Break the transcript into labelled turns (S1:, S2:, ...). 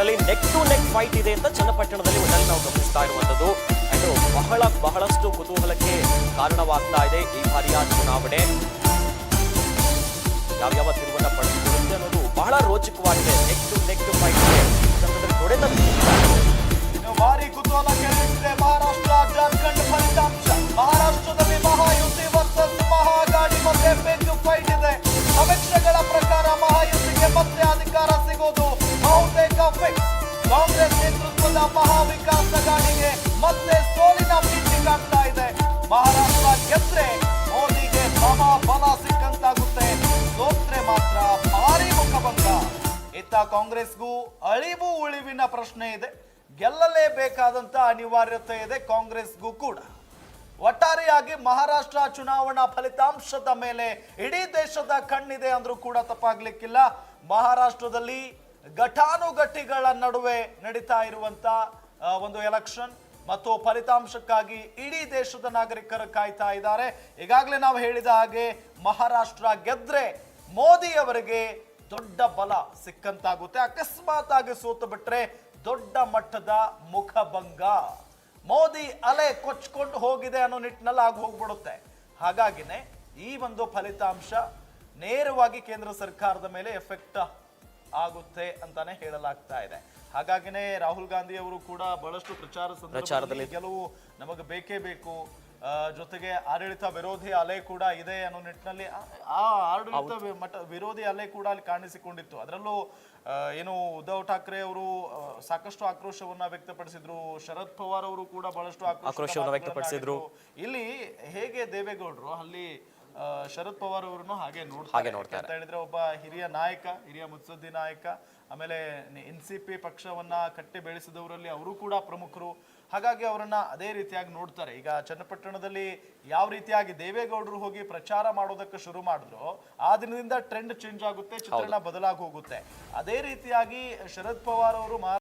S1: ಇದೆ ಅಂತ ಚನ್ನಪಟ್ಟಣದಲ್ಲಿ ಒಟ್ಟಲ್ಲಿ ನಾವು ಗಮನಿಸ್ತಾ ಇರುವಂತದ್ದು ಇದು ಬಹಳ, ಬಹಳಷ್ಟು ಕುತೂಹಲಕ್ಕೆ ಕಾರಣವಾಗ್ತಾ ಇದೆ ಈ ಬಾರಿಯ ಚುನಾವಣೆ. ಯಾವ್ಯಾವ ತಿರುವನ್ನ ಪಡೆದುಕೊಳ್ಳುತ್ತೆ ಅನ್ನೋದು ಬಹಳ ರೋಚಕವಾಗಿದೆ. Neck to neck to fight ಇದೆ
S2: ಇನ್ನು ಭಾರಿ ಕುತೂಹಲ ಕೆರಳಿಸಿದೆ ಮಹಾರಾಷ್ಟ್ರ, ಜಾರ್ಖಂಡ್ ಫಲಿತಾಂಶ. ಮಹಾರಾಷ್ಟ್ರದಲ್ಲಿ ಮಹಾಯುತಿ ವರ್ಸಸ್ ಮಹಾಗಾಡಿ ಮತ್ತೆ ಫೈಟ್ ಇದೆ. ಸಮೀಕ್ಷೆಗಳ ಪ್ರಕಾರ ಮಹಾಯುತಿಗೆ ಮತ್ತೆ ಅಧಿಕಾರ ಸಿಗೋದು ಫಿಕ್ಸ್ ಕಾಂಗ್ರೆಸ್ ನೇತೃತ್ವದ ಮಹಾವಿಕಾಸ್ ಅಘಾಡಿಗೆ ಮತ್ತೆ ಸೋಲಿನ ಭೀತಿ ಕಾಡ್ತಾ ಇದೆ. ಮಹಾರಾಷ್ಟ್ರ ಗೆದ್ರೆ ಮೋದಿಗೆ ಮಹಾಬಲ ಸಿಕ್ಕಂತಾಗುತ್ತೆ. ಸೋತ್ರೆ ಮಾತ್ರ ಭಾರಿ ಮುಖಭಂಗ. ಇತ್ತ ಕಾಂಗ್ರೆಸ್ಗೂ ಅಳಿವು ಉಳಿವಿನ ಪ್ರಶ್ನೆ ಇದೆ. ಗೆಲ್ಲಲೇಬೇಕಾದಂತ ಅನಿವಾರ್ಯತೆ ಇದೆ ಕಾಂಗ್ರೆಸ್ಗೂ ಕೂಡ. ಒಟ್ಟಾರೆಯಾಗಿ ಮಹಾರಾಷ್ಟ್ರ ಚುನಾವಣಾ ಫಲಿತಾಂಶದ ಮೇಲೆ ಇಡೀ ದೇಶದ ಕಣ್ಣಿದೆ ಅಂದ್ರೂ ಕೂಡ ತಪ್ಪಾಗ್ಲಿಕ್ಕಿಲ್ಲ. ಮಹಾರಾಷ್ಟ್ರದಲ್ಲಿ ಘಟಾನುಘಟಿಗಳ ನಡುವೆ ನಡೀತಾ ಇರುವಂತ ಒಂದು ಎಲೆಕ್ಷನ್ ಮತ್ತು ಫಲಿತಾಂಶಕ್ಕಾಗಿ ಇಡೀ ದೇಶದ ನಾಗರಿಕರು ಕಾಯ್ತಾ ಇದ್ದಾರೆ. ಈಗಾಗಲೇ ನಾವು ಹೇಳಿದ ಹಾಗೆ ಮಹಾರಾಷ್ಟ್ರ ಗೆದ್ರೆ ಮೋದಿ ಅವರಿಗೆ ದೊಡ್ಡ ಬಲ ಸಿಕ್ಕಂತಾಗುತ್ತೆ. ಅಕಸ್ಮಾತ್ ಆಗಿ ಸೋತು ಬಿಟ್ರೆ ದೊಡ್ಡ ಮಟ್ಟದ ಮುಖಭಂಗ. ಮೋದಿ ಅಲೆ ಕೊಚ್ಕೊಂಡು ಹೋಗಿದೆ ಅನ್ನೋ ನಿಟ್ಟಿನಲ್ಲಿ ಆಗಿ ಹೋಗ್ಬಿಡುತ್ತೆ. ಹಾಗಾಗಿನೇ ಈ ಒಂದು ಫಲಿತಾಂಶ ನೇರವಾಗಿ ಕೇಂದ್ರ ಸರ್ಕಾರದ ಮೇಲೆ ಎಫೆಕ್ಟ್ ಆಗುತ್ತೆ ಅಂತಾನೆ ಹೇಳಲಾಗ್ತಾ ಇದೆ. ಹಾಗಾಗಿನೇ ರಾಹುಲ್ ಗಾಂಧಿ ಅವರು ಕೂಡ ಬಹಳಷ್ಟು ಪ್ರಚಾರ ಸಂದರ್ಭದಲ್ಲಿ
S1: ಕೆಲವು
S2: ಗೆಲುವು ನಮಗೆ ಬೇಕೇ ಬೇಕು. ಜೊತೆಗೆ ಆಡಳಿತ ವಿರೋಧಿ ಅಲೆ ಕೂಡ ಇದೆ ಅನ್ನೋ ನಿಟ್ಟಿನಲ್ಲಿ ಆ- ಆಡಳಿತ ಮಠ ವಿರೋಧಿ ಅಲೆ ಕೂಡ ಅಲ್ಲಿ ಕಾಣಿಸಿಕೊಂಡಿತ್ತು. ಅದರಲ್ಲೂ ಏನು ಉದ್ಧವ್ ಠಾಕ್ರೆ ಅವರು ಸಾಕಷ್ಟು ಆಕ್ರೋಶವನ್ನ ವ್ಯಕ್ತಪಡಿಸಿದ್ರು. ಶರದ್ ಪವಾರ್ ಅವರು ಕೂಡ ಬಹಳಷ್ಟು
S1: ಆಕ್ರೋಶವನ್ನು ವ್ಯಕ್ತಪಡಿಸಿದ್ರು.
S2: ಇಲ್ಲಿ ಹೇಗೆ ದೇವೇಗೌಡರು ಅಲ್ಲಿ ಶರದ್ ಪವಾರ್ ಅವರನ್ನು ಹಾಗೆ ನೋಡ್ತಾರೆ.
S1: ಹಾಗೆ ನೋಡ್ತಾರೆ.
S2: ಅಂತ ಹೇಳಿದ್ರೆ ಒಬ್ಬ ಹಿರಿಯ ನಾಯಕ ಹಿರಿಯ ಮುತ್ಸದ್ದಿ ನಾಯಕ ಆಮೇಲೆ ಎನ್ ಸಿ ಪಿ ಪಕ್ಷವನ್ನ ಕಟ್ಟಿ ಬೆಳೆಸಿದವರಲ್ಲಿ ಅವರು ಕೂಡ ಪ್ರಮುಖರು. ಹಾಗಾಗಿ ಅವರನ್ನ ಅದೇ ರೀತಿಯಾಗಿ ನೋಡ್ತಾರೆ. ಈಗ ಚನ್ನಪಟ್ಟಣದಲ್ಲಿ ಯಾವ ರೀತಿಯಾಗಿ ದೇವೇಗೌಡರು ಹೋಗಿ ಪ್ರಚಾರ ಮಾಡೋದಕ್ಕೆ ಶುರು ಮಾಡಿದ್ರು ಆ ದಿನದಿಂದ ಟ್ರೆಂಡ್ ಚೇಂಜ್ ಆಗುತ್ತೆ ಚಿತ್ರಣ ಬದಲಾಗಿ ಹೋಗುತ್ತೆ. ಅದೇ ರೀತಿಯಾಗಿ ಶರದ್ ಪವಾರ್ ಅವರು